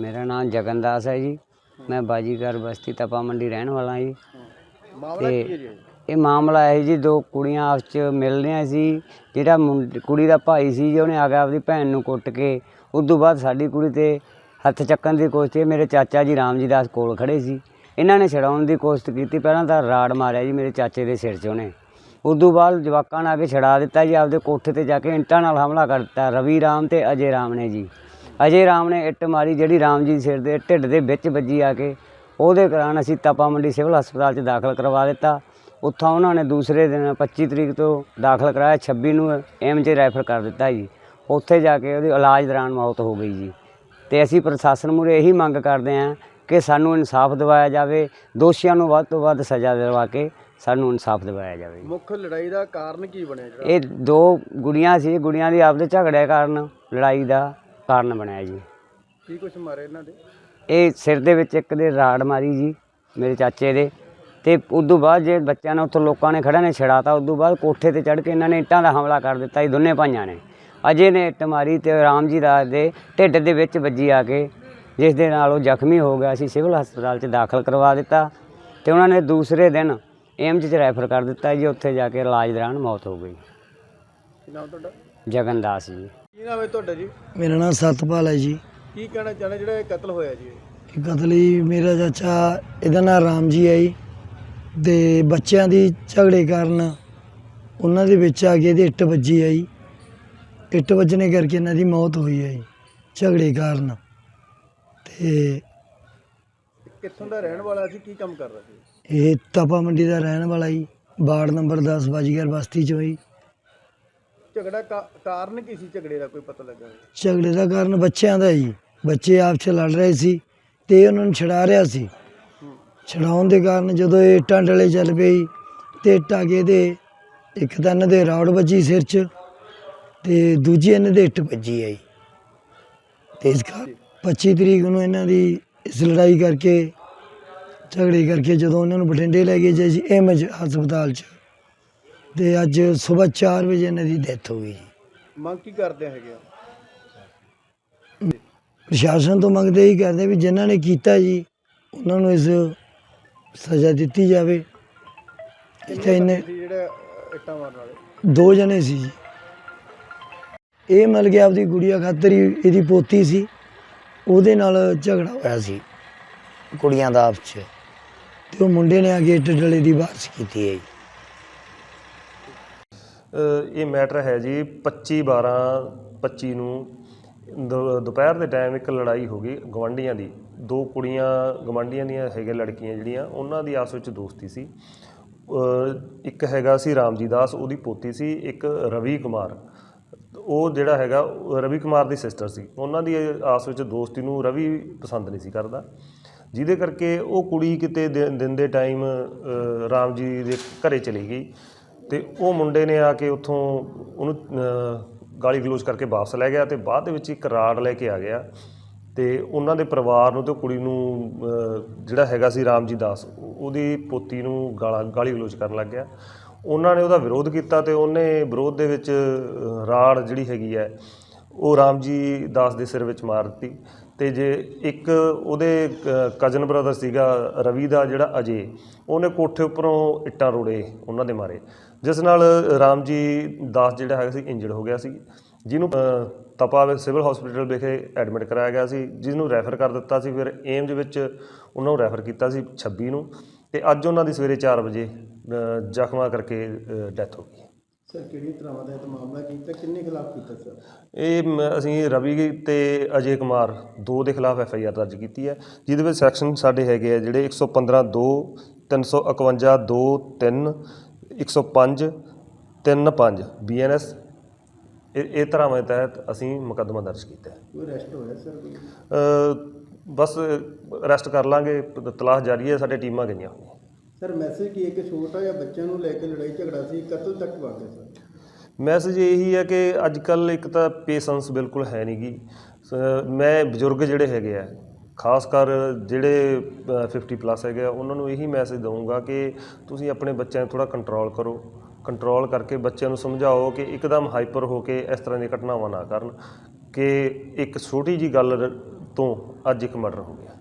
ਮੇਰਾ ਨਾਮ ਜਗਨਦਾਸ ਹੈ ਜੀ। ਮੈਂ ਬਾਜੀਗਰ ਬਸਤੀ ਤਪਾ ਮੰਡੀ ਰਹਿਣ ਵਾਲਾ ਜੀ। ਮਾਮਲਾ ਕੀ ਹੈ ਤੇ ਜੀ? ਇਹ ਮਾਮਲਾ ਹੈ ਜੀ ਦੋ ਕੁੜੀਆਂ ਆਪਸ ਚ ਮਿਲ ਰਹੀਆਂ ਸੀ ਜਿਹੜਾ ਮੁੰਡ- ਕੁੜੀ ਦਾ ਭਾਈ ਸੀ ਜੀ ਉਹਨੇ ਆ ਕੇ ਆਪਦੀ ਭੈਣ ਨੂੰ ਕੁੱਟ ਕੇ ਉਸ ਤੋਂ ਬਾਅਦ ਸਾਡੀ ਕੁੜੀ ਤੇ ਹੱਥ ਚੱਕਣ ਦੀ ਕੋਸ਼ਿਸ਼ ਕੀਤੀ। ਮੇਰੇ ਚਾਚਾ ਜੀ ਰਾਮ ਜੀ ਦਾਸ ਕੋਲ ਖੜੇ ਸੀ। ਇਹਨਾਂ ਨੇ ਛਡਾਉਣ ਦੀ ਕੋਸ਼ਿਸ਼ ਕੀਤੀ। ਪਹਿਲਾਂ ਤਾਂ ਰਾੜ ਮਾਰਿਆ ਜੀ ਮੇਰੇ ਚਾਚੇ ਦੇ ਸਿਰ 'ਚ ਉਹਨੇ। ਉਸ ਤੋਂ ਬਾਅਦ ਜਵਾਕਾਂ ਨੇ ਆ ਕੇ ਛਡਾ ਦਿੱਤਾ ਜੀ। ਆਪਦੇ ਕੋਠੇ ਤੇ ਜਾ ਕੇ ਇੰਟਾਂ ਨਾਲ ਹਮਲਾ ਕਰ ਦਿੱਤਾ। ਰਵੀ ਰਾਮ ਤੇ ਅਜੇ ਰਾਮ ਨੇ ਜੀ। ਅਜੇ ਰਾਮ ਨੇ ਇੱਟ ਮਾਰੀ ਜਿਹੜੀ ਰਾਮ ਜੀ ਦੇ ਸਿਰ ਦੇ ਢਿੱਡ ਦੇ ਵਿੱਚ ਵੱਜੀ ਆ ਕੇ ਉਹਦੇ ਕਾਰਨ ਅਸੀਂ ਤਪਾ ਮੰਡੀ ਸਿਵਲ ਹਸਪਤਾਲ 'ਚ ਦਾਖਲ ਕਰਵਾ ਦਿੱਤਾ। ਉੱਥੋਂ ਉਹਨਾਂ ਨੇ ਦੂਸਰੇ ਦਿਨ 25 ਤਰੀਕ ਤੋਂ ਦਾਖਲ ਕਰਾਇਆ 26 ਨੂੰ ਐਮ 'ਚ ਰੈਫਰ ਕਰ ਦਿੱਤਾ ਜੀ। ਉੱਥੇ ਜਾ ਕੇ ਉਹਦੀ ਇਲਾਜ ਦੌਰਾਨ ਮੌਤ ਹੋ ਗਈ ਜੀ। ਤੇ ਅਸੀਂ ਪ੍ਰਸ਼ਾਸਨ ਮੂਹਰੇ ਇਹੀ ਮੰਗ ਕਰਦੇ ਹਾਂ ਕਿ ਸਾਨੂੰ ਇਨਸਾਫ ਦਿਵਾਇਆ ਜਾਵੇ ਦੋਸ਼ੀਆਂ ਨੂੰ ਵੱਧ ਤੋਂ ਵੱਧ ਸਜ਼ਾ ਦਿਵਾ ਕੇ ਸਾਨੂੰ ਇਨਸਾਫ ਦਿਵਾਇਆ ਜਾਵੇ। ਮੁੱਖ ਲੜਾਈ ਦਾ ਕਾਰਨ ਕੀ ਬਣਿਆ ਜਿਹੜਾ? ਇਹ ਦੋ ਗੁੜੀਆਂ ਸੀ ਗੁੜੀਆਂ ਦੀ ਆਪਦੇ ਝਗੜੇ ਕਾਰਨ ਲੜਾਈ ਦਾ ਕਾਰਨ ਬਣਿਆ ਜੀ। ਕੀ ਕੁਛ ਮਾਰੇ ਇਹਨਾਂ ਦੇ? ਇਹ ਸਿਰ ਦੇ ਵਿੱਚ ਇੱਕ ਦੇ ਰਾੜ ਮਾਰੀ ਜੀ ਮੇਰੇ ਚਾਚੇ ਦੇ। ਤੇ ਉਦੋਂ ਬਾਅਦ ਜੇ ਬੱਚਿਆਂ ਨੇ ਉੱਥੋਂ ਲੋਕਾਂ ਨੇ ਖੜਾ ਨੇ ਛੜਾਤਾ ਉਦੋਂ ਬਾਅਦ ਕੋਠੇ ਤੇ ਚੜ੍ਹ ਕੇ ਇਹਨਾਂ ਨੇ ਇੱਟਾਂ ਦਾ ਹਮਲਾ ਕਰ ਦਿੱਤਾ ਜੀ ਦੋਨੇ ਭਾਈਆਂ ਨੇ। ਅਜੇ ਨੇ ਇੱਟ ਮਾਰੀ ਤੇ ਰਾਮ ਜੀ ਦਾਸ ਦੇ ਢਿੱਡ ਦੇ ਵਿੱਚ ਵੱਜੀ ਆ ਕੇ ਜਿਸ ਦੇ ਨਾਲ ਉਹ ਜ਼ਖਮੀ ਹੋ ਗਿਆ। ਸੀ ਸਿਵਲ ਹਸਪਤਾਲ 'ਚ ਦਾਖਲ ਕਰਵਾ ਦਿੱਤਾ ਤੇ ਉਹਨਾਂ ਨੇ ਦੂਸਰੇ ਦਿਨ ਏਮਜ਼ 'ਚ ਰੈਫਰ ਕਰ ਦਿੱਤਾ ਜੀ ਉੱਥੇ ਜਾ ਕੇ ਇਲਾਜ ਦੌਰਾਨ ਮੌਤ ਹੋ ਗਈ। ਨਾਮ ਤੁਹਾਡਾ? ਜਗਨਦਾਸ ਜੀ। ਕੀ ਨਾਮ ਹੈ ਤੁਹਾਡਾ ਜੀ? ਮੇਰਾ ਨਾਮ ਸਤਪਾਲ ਹੈ ਜੀ। ਕੀ ਕਹਿਣਾ ਚਾਹੁੰਦੇ ਜਿਹੜਾ ਇਹ ਕਤਲ ਹੋਇਆ ਜੀ? ਇਹ ਕਤਲ ਹੀ ਮੇਰਾ ਚਾਚਾ ਇਹਦਾ ਨਾਮ ਰਾਮ ਜੀ ਹੈ ਜੀ। ਤੇ ਬੱਚਿਆਂ ਦੀ ਝਗੜੇ ਕਾਰਨ ਉਹਨਾਂ ਦੇ ਵਿੱਚ ਆ ਕੇ ਇਹਦੀ ਇੱਟ ਵੱਜੀ ਹੈ ਜੀ। ਇੱਟ ਵੱਜਣੇ ਕਰਕੇ ਇਹਨਾਂ ਦੀ ਮੌਤ ਹੋਈ ਹੈ ਜੀ ਝਗੜੇ ਕਾਰਨ। ਤੇ ਕਿੱਥੋਂ ਦਾ ਰਹਿਣ ਵਾਲਾ ਸੀ ਕੀ ਕੰਮ ਕਰਦਾ ਸੀ? ਇਹ ਤਪਾ ਮੰਡੀ ਦਾ ਰਹਿਣ ਵਾਲਾ ਜੀ ਵਾਰਡ ਨੰਬਰ 10 ਬਾਜੀਗਰ ਬਸਤੀ ਚੋਂ ਜੀ ਝਗੜਾ ਕਾ- ਕਾਰਨ ਕੀ ਸੀ ਝਗੜੇ ਦਾ ਕੋਈ ਪਤਾ ਲੱਗਾ? ਝਗੜੇ ਦਾ ਕਾਰਨ ਬੱਚਿਆਂ ਦਾ ਜੀ। ਬੱਚੇ ਆਪ 'ਚ ਲੜ ਰਹੇ ਸੀ ਤੇ ਉਹਨਾਂ ਨੂੰ ਛਡਾ ਰਿਹਾ ਸੀ। ਹੂੰ ਛਡਾਉਣ ਦੇ ਕਾਰਨ ਜਦੋਂ ਇਹ ਇੱਟਾਂ ਚੱਲ ਪਈ ਤੇ ਇੱਟ ਆ ਇਹਦੇ ਇੱਕ ਤਾਂ ਇਹਨਾਂ ਦੇ ਰੌੜ ਵੱਜੀ ਸਿਰ 'ਚ ਤੇ ਦੂਜੀ ਇਹਨਾਂ ਦੇ ਇੱਟ ਵੱਜੀ ਆਈ ਤੇ ਇਸ ਕਾਰਨ 25 ਤਰੀਕ ਨੂੰ ਇਹਨਾਂ ਦੀ ਇਸ ਲੜਾਈ ਕਰਕੇ, ਝਗੜੇ ਕਰਕੇ ਜਦੋਂ ਉਹਨਾਂ ਨੂੰ ਬਠਿੰਡੇ ਲੈ ਗਏ ਜੀ ਐਮਜ ਹਸਪਤਾਲ 'ਚ। ਤੇ ਅੱਜ ਸਵੇਰ 4 ਵਜੇ ਇਹਨਾਂ ਦੀ ਡੈਥ ਹੋ ਗਈ ਜੀ। ਮੰਗ ਕੀ ਕਰਦੇ ਹੈਗੇ ਆ? ਪ੍ਰਸ਼ਾਸਨ ਤੋਂ ਮੰਗਦੇ ਹੀ ਕਰਦੇ ਵੀ ਜਿਨ੍ਹਾਂ ਨੇ ਕੀਤਾ ਜੀ ਉਹਨਾਂ ਨੂੰ ਇਸ ਸਜ਼ਾ ਦਿੱਤੀ ਜਾਵੇ। ਇੱਥੇ ਇਹਨੇ ਜਿਹੜੇ ਇੱਟਾਂ ਮਾਰਨ ਵਾਲੇ? ਦੋ ਜਣੇ ਸੀ ਜੀ। ਇਹ ਮਿਲ ਗਿਆ ਆਪਦੀ ਗੁੜੀਆ ਖਾਤਰ ਹੀ ਇਹਦੀ ਪੋਤੀ ਸੀ ਉਹਦੇ ਨਾਲ ਝਗੜਾ ਹੋਇਆ ਸੀ ਕੁੜੀਆਂ ਦਾ ਆਪਸ 'ਚ। ਤੇ ਉਹ ਮੁੰਡੇ ਨੇ ਆ ਕੇ ਇੱਟ ਡਲੇ ਦੀ ਬਾਰਿਸ਼ ਕੀਤੀ ਹੈ ਜੀ। ਇਹ ਮੈਟਰ ਹੈ ਜੀ 25 12 25 ਨੂੰ ਦੁ- ਦੁਪਹਿਰ ਦੇ ਟਾਈਮ ਇੱਕ ਲੜਾਈ ਹੋ ਗਈ ਗਵਾਂਢੀਆਂ ਦੀ। ਦੋ ਕੁੜੀਆਂ ਗਵਾਂਢੀਆਂ ਦੀਆਂ ਹੈਗੇ ਲੜਕੀਆਂ ਜਿਹੜੀਆਂ, ਉਹਨਾਂ ਦੀ ਆਪਸ ਵਿੱਚ ਦੋਸਤੀ ਸੀ। ਇੱਕ ਹੈਗਾ ਸੀ ਰਾਮਜੀ ਦਾਸ, ਉਹਦੀ ਪੋਤੀ ਸੀ ਇੱਕ ਰਵੀ ਕੁਮਾਰ। ਉਹ ਜਿਹੜਾ ਹੈਗਾ, ਰਵੀ ਕੁਮਾਰ ਦੀ ਸਿਸਟਰ ਸੀ। ਉਹਨਾਂ ਦੀ ਆਸ ਵਿੱਚ ਦੋਸਤੀ ਨੂੰ ਰਵੀ ਪਸੰਦ ਨਹੀਂ ਸੀ ਕਰਦਾ। ਜਿਹਦੇ ਕਰਕੇ ਉਹ ਕੁੜੀ ਕਿਤੇ ਦਿ- ਦਿਨ ਦੇ ਟਾਈਮ ਰਾਮ ਜੀ ਦੇ ਘਰੇ ਚਲੀ ਗਈ। ਤੇ ਉਹ ਮੁੰਡੇ ਨੇ ਆ ਕੇ ਉੱਥੋਂ ਉਹਨੂੰ ਗਾਲੀ ਗਲੋਚ ਕਰਕੇ ਵਾਪਸ ਲੈ ਗਿਆ ਤੇ ਬਾਅਦ ਦੇ ਵਿੱਚ ਇੱਕ ਰਾੜ ਲੈ ਕੇ ਆ ਗਿਆ ਤੇ ਉਹਨਾਂ ਦੇ ਪਰਿਵਾਰ ਨੂੰ ਤੇ ਕੁੜੀ ਨੂੰ ਜਿਹੜਾ ਹੈਗਾ ਸੀ ਰਾਮਜੀ ਦਾਸ ਉਹਦੀ ਪੋਤੀ ਨੂੰ ਗਾਲਾਂ, ਗਾਲੀ ਗਲੋਚ ਕਰਨ ਲੱਗ ਗਿਆ। ਉਹਨਾਂ ਨੇ ਉਹਦਾ ਵਿਰੋਧ ਕੀਤਾ ਤੇ ਉਹਨੇ ਵਿਰੋਧ ਦੇ ਵਿੱਚ ਰਾੜ ਜਿਹੜੀ ਹੈਗੀ ਹੈ, ਉਹ ਰਾਮਜੀ ਦਾਸ ਦੇ ਸਿਰ ਵਿੱਚ ਮਾਰ ਦਿੱਤੀ। ਅਤੇ ਜੇ ਇੱਕ ਉਹਦੇ ਕਜ਼ਨ ਬ੍ਰਦਰ ਸੀਗਾ ਰਵੀ ਦਾ ਜਿਹੜਾ ਅਜੇ, ਉਹਨੇ ਕੋਠੇ ਉੱਪਰੋਂ ਇੱਟਾਂ ਰੋੜੇ ਉਹਨਾਂ ਦੇ ਮਾਰੇ। ਜਿਸ ਨਾਲ ਰਾਮ ਜੀ ਦਾਸ ਜਿਹੜਾ ਹੈਗਾ ਸੀ ਇੰਜਰਡ ਹੋ ਗਿਆ ਸੀ। ਜਿਹਨੂੰ ਤਪਾ ਸਿਵਲ ਹਸਪੀਟਲ ਵਿਖੇ ਐਡਮਿਟ ਕਰਾਇਆ ਗਿਆ ਸੀ। ਜਿਹਨੂੰ ਰੈਫਰ ਕਰ ਦਿੱਤਾ ਸੀ। ਫਿਰ ਏਮਜ਼ ਵਿੱਚ ਉਹਨਾਂ ਨੂੰ ਰੈਫਰ ਕੀਤਾ ਸੀ 26 ਨੂੰ। ਤੇ ਅੱਜ ਉਹਨਾਂ ਦੀ ਸਵੇਰੇ 4 ਵਜੇ ਜ਼ਖਮਾਂ ਕਰਕੇ ਡੈਥ ਹੋ ਗਈ। ਸਰ ਕਿਹੜੀ ਤਰ੍ਹਾਂ ਦਾ ਇਹ ਮਾਮਲਾ ਕੀਤਾ? ਕਿੰਨੇ ਖਿਲਾਫ ਕੀਤਾ ਸਰ? ਇਹ ਮ- ਅਸੀਂ ਰਵੀ ਤੇ ਅਜੇ ਕੁਮਾਰ ਦੋ ਦੇ ਖਿਲਾਫ ਐਫ ਆਈ ਆਰ ਦਰਜ ਕੀਤੀ ਹੈ ਜਿਹਦੇ ਵਿੱਚ ਸੈਕਸ਼ਨ ਸਾਡੇ ਹੈਗੇ ਆ ਜਿਹੜੇ 115 2 351 2 3 105 3 5 ਬੀਐਨਐਸ ਇਹ ਇਹ ਧਾਰਾਵਾਂ ਦੇ ਤਹਿਤ ਅਸੀਂ ਮੁਕੱਦਮਾ ਦਰਜ ਕੀਤਾ ਹੈ। ਕੋਈ ਅਰੈਸਟ ਹੋਇਆ ਸਰ? ਕੋਈ ਅ, ਬਸ ਅਰੈਸਟ ਕਰ ਲਾਂਗੇ ਤ- ਤਲਾਸ਼ ਜਾਰੀ ਹੈ ਸਾਡੇ ਟੀਮਾਂ ਗਈਆਂ ਹੋਈਆਂ। ਸਰ ਮੈਸੇਜ ਕੀ ਹੈ ਕਿ ਛੋਟਾ ਜਿਹਾ ਬੱਚਿਆਂ ਨੂੰ ਲੈ ਕੇ ਲੜਾਈ ਝਗੜਾ ਸੀ? ਕਤਲ ਤੱਕ ਵਗ ਸਰ? ਮੈਸੇਜ ਇਹੀ ਹੈ ਕਿ ਅੱਜ ਕੱਲ ਇੱਕ ਤਾਂ ਪੇਸ਼ੈਂਸ ਬਿਲਕੁਲ ਹੈ ਨਹੀਂਗੀ ਮੈਂ ਬਜ਼ੁਰਗ ਜਿਹੜੇ ਹੈਗੇ ਆ ਖਾਸ ਕਰ ਜਿਹੜੇ ਅ, 50 ਪਲੱਸ ਹੈਗੇ ਆ ਉਹਨਾਂ ਨੂੰ ਇਹੀ ਮੈਸੇਜ ਦਊਂਗਾ ਕਿ ਤੁਸੀਂ ਆਪਣੇ ਬੱਚਿਆਂ ਨੂੰ ਥੋੜਾ ਕੰਟਰੋਲ ਕਰੋ। ਕੰਟਰੋਲ ਕਰਕੇ ਬੱਚਿਆਂ ਨੂੰ ਸਮਝਾਓ ਕਿ ਇੱਕਦਮ ਹਾਈਪਰ ਹੋ ਕੇ ਇਸ ਤਰ੍ਹਾਂ ਦੀਆਂ ਘਟਨਾਵਾਂ ਨਾ ਕਰਨ ਕਿ ਇੱਕ ਛੋਟੀ ਜੀ ਗੱਲ ਤੋਂ ਅੱਜ ਇੱਕ ਮਰਡਰ ਹੋ ਗਿਆ।